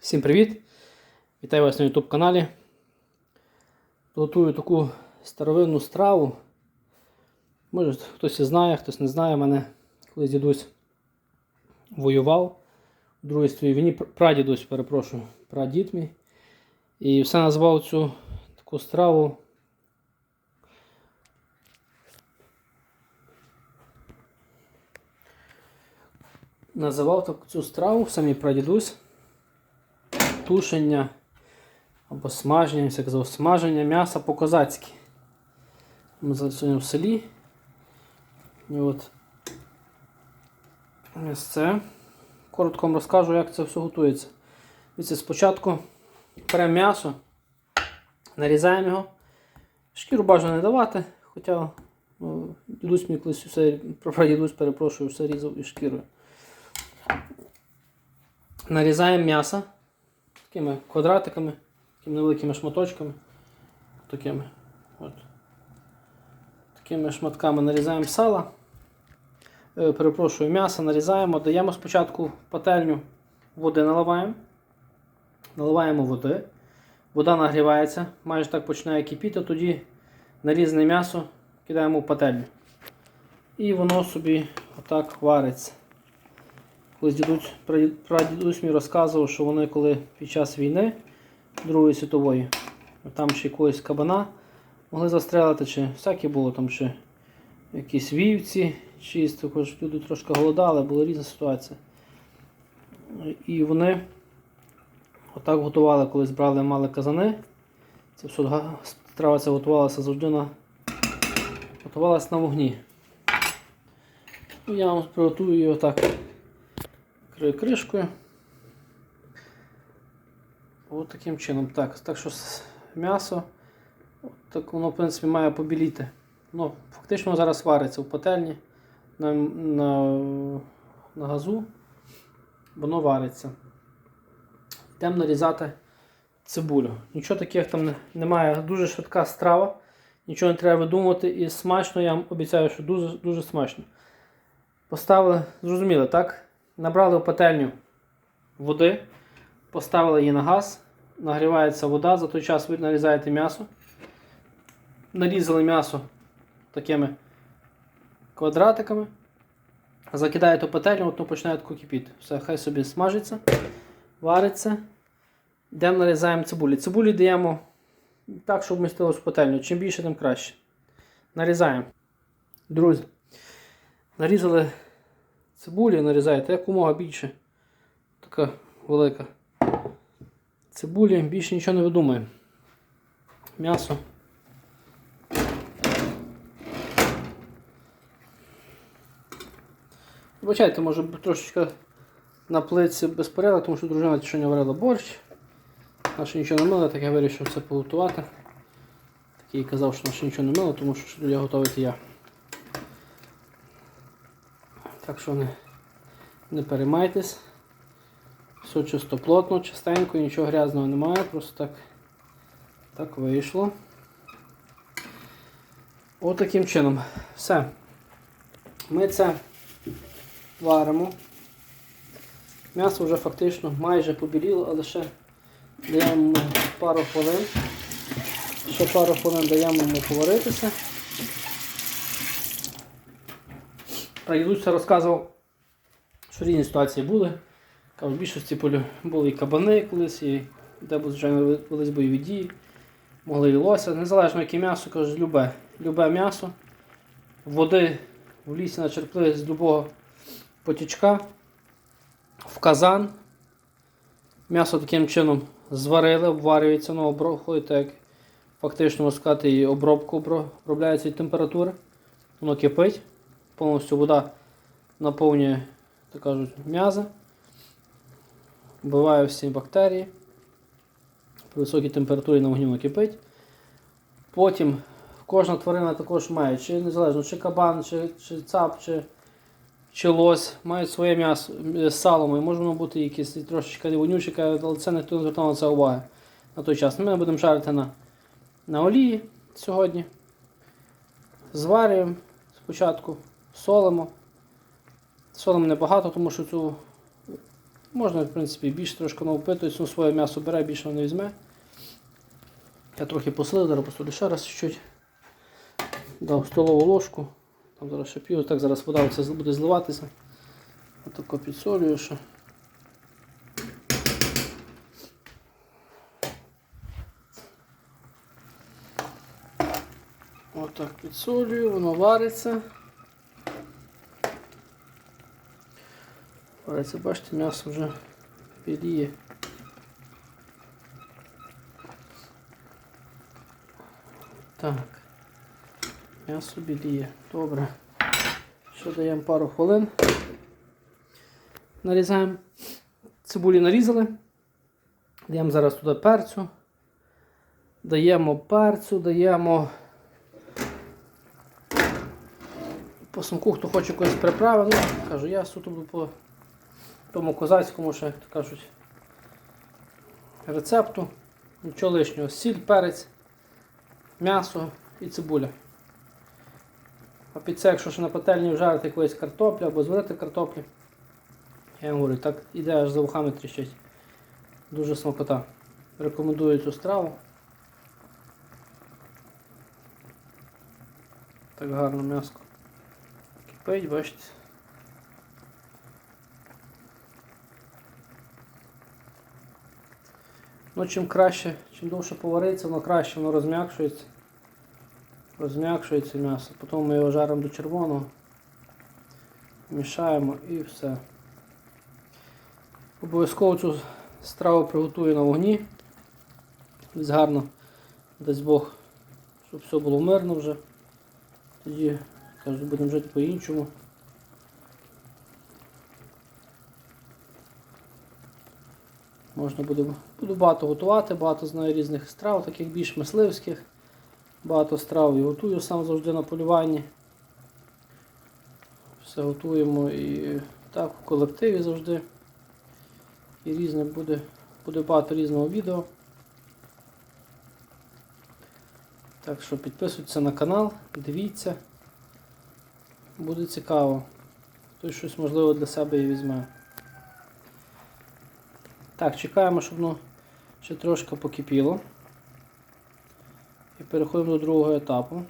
Всім привіт! Вітаю вас на YouTube каналі. Готую таку старовинну страву. Може хтось і знає, хтось не знає мене. Колись дідусь воював у Другій світовій війні. Пр- Прадідусь, перепрошую, прадід мій. І все назвав цю таку страву. Називав так- цю страву самі прадідусь тушення або смаження, як казав, смаження м'яса по-козацьки. Ми сьогодні в селі. І от ось це. Коротко вам розкажу, як це все готується. Дивіться, спочатку беремо м'ясо, нарізаємо його. Шкіру бажано не давати, хоча ну, дідусь мій колись все, прадідусь, перепрошую, все різав і шкірою. Нарізаємо м'ясо такими квадратиками, такими невеликими шматочками. Такими. От. Такими шматками нарізаємо сала. Е, перепрошую, м'ясо нарізаємо, даємо спочатку пательню води наливаємо. Наливаємо води. Вода нагрівається, майже так починає кипіти, тоді нарізане м'ясо кидаємо в пательню. І воно собі отак вариться. Колись дідусь, прадідусь мій розказував, що вони коли під час війни Другої світової, там ще якогось кабана могли застрелити, чи всяке було там чи якісь вівці, чи також люди трошки голодали, була різна ситуація. І вони отак готували, коли збрали мали казани. Це все страва ця готувалася завжди на готувалася на вогні. Ну, Я вам приготую її отак. Крию кришкою. Ось таким чином. Так, так що м'ясо, так воно, в принципі, має побіліти. Ну, фактично зараз вариться в пательні на, на, на газу, воно вариться. Йдемо нарізати цибулю. Нічого таких там немає. Дуже швидка страва. Нічого не треба видумувати. І смачно, я вам обіцяю, що дуже, дуже смачно. Поставили, зрозуміли, так? Набрали в пательню води, поставили її на газ, нагрівається вода, за той час ви нарізаєте м'ясо. Нарізали м'ясо такими квадратиками. Закидаєте в пательню, воно починає кипіти. Все, хай собі смажиться, вариться. Йдемо нарізаємо цибулі. Цибулі даємо так, щоб вмістилось в пательню. Чим більше, тим краще. Нарізаємо. Друзі, нарізали цибулі, нарізаєте якомога більше. Така велика. Цибулі, більше нічого не видумаємо. М'ясо. Вибачайте, може трошечки на плиці безпорядок, тому що дружина ще не варила борщ. Вона ще нічого не мила, так я вирішив це поготувати. Такий казав, що вона ще нічого не мила, тому що я готувати я. Так що не, не переймайтесь. Все чисто плотно, чистенько, нічого грязного немає, просто так, так вийшло. От таким чином. Все. Ми це варимо. М'ясо вже фактично майже побіліло, але ще даємо пару хвилин. Ще пару хвилин даємо йому поваритися. Дідусь розказував, що різні ситуації були. В більшості полю були і кабани колись, і де звичайно, велись бойові дії, могли і лося. Незалежно яке м'ясо, кажуть, любе, любе м'ясо. Води в лісі начерпли з любого потічка, в казан. М'ясо таким чином зварили, обварюється, ну, оброблює, так фактично можна сказати, і обробку обро- обробляється від температури. Воно кипить, повністю вода наповнює, так кажуть, м'язи вбиває всі бактерії. При високій температурі на вогні воно кипить. Потім кожна тварина також має, чи незалежно, чи кабан, чи, чи цап, чи, чи лось, мають своє м'ясо е, з салом. І може воно бути якесь трошечки вонюче, але це не звертав на це уваги на той час. Ми будемо жарити на, на олії сьогодні. Зварюємо спочатку, солимо. Солимо небагато, тому що цю Можна, в принципі, більше трошки навпитується, ну своє м'ясо бере, більше не візьме. Я трохи посолив, зараз посолю ще раз чуть-чуть. Дав столову ложку. Там зараз ще п'ю, так зараз вода оце буде зливатися. Отако підсолюю ще. Отак підсолюю, воно вариться. Вариться, бачите, м'ясо вже біліє. Так. М'ясо біліє. Добре. Ще даємо пару хвилин. Нарізаємо. Цибулі нарізали. Даємо зараз туди перцю. Даємо перцю, даємо по смаку, хто хоче якоїсь приправи. Ну, кажу, я суто буду по тому козацькому, ще, як то кажуть, рецепту. Нічого лишнього. Сіль, перець, м'ясо і цибуля. А під це, якщо ще на пательні вжарити якоїсь картоплі або зварити картоплі, я вам говорю, так іде аж за вухами тріщить. Дуже смакота. Рекомендую цю страву. Так гарно м'яско. Кипить, бачите. Ну, чим краще, чим довше повариться, воно краще воно розм'якшується. Розм'якшується м'ясо. Потім ми його жаримо до червоного. Мішаємо і все. Обов'язково цю страву приготую на вогні. Десь гарно, дасть Бог, щоб все було мирно вже. Тоді, кажуть, будемо жити по-іншому. Можна буде, буду багато готувати, багато знаю різних страв, таких більш мисливських. Багато страв і готую сам завжди на полюванні. Все готуємо і так в колективі завжди. І різне буде, буде багато різного відео. Так що підписуйтесь на канал, дивіться. Буде цікаво. Хтось щось можливо для себе і візьме. Так, чекаємо, щоб воно ще трошки покипіло. І переходимо до другого етапу.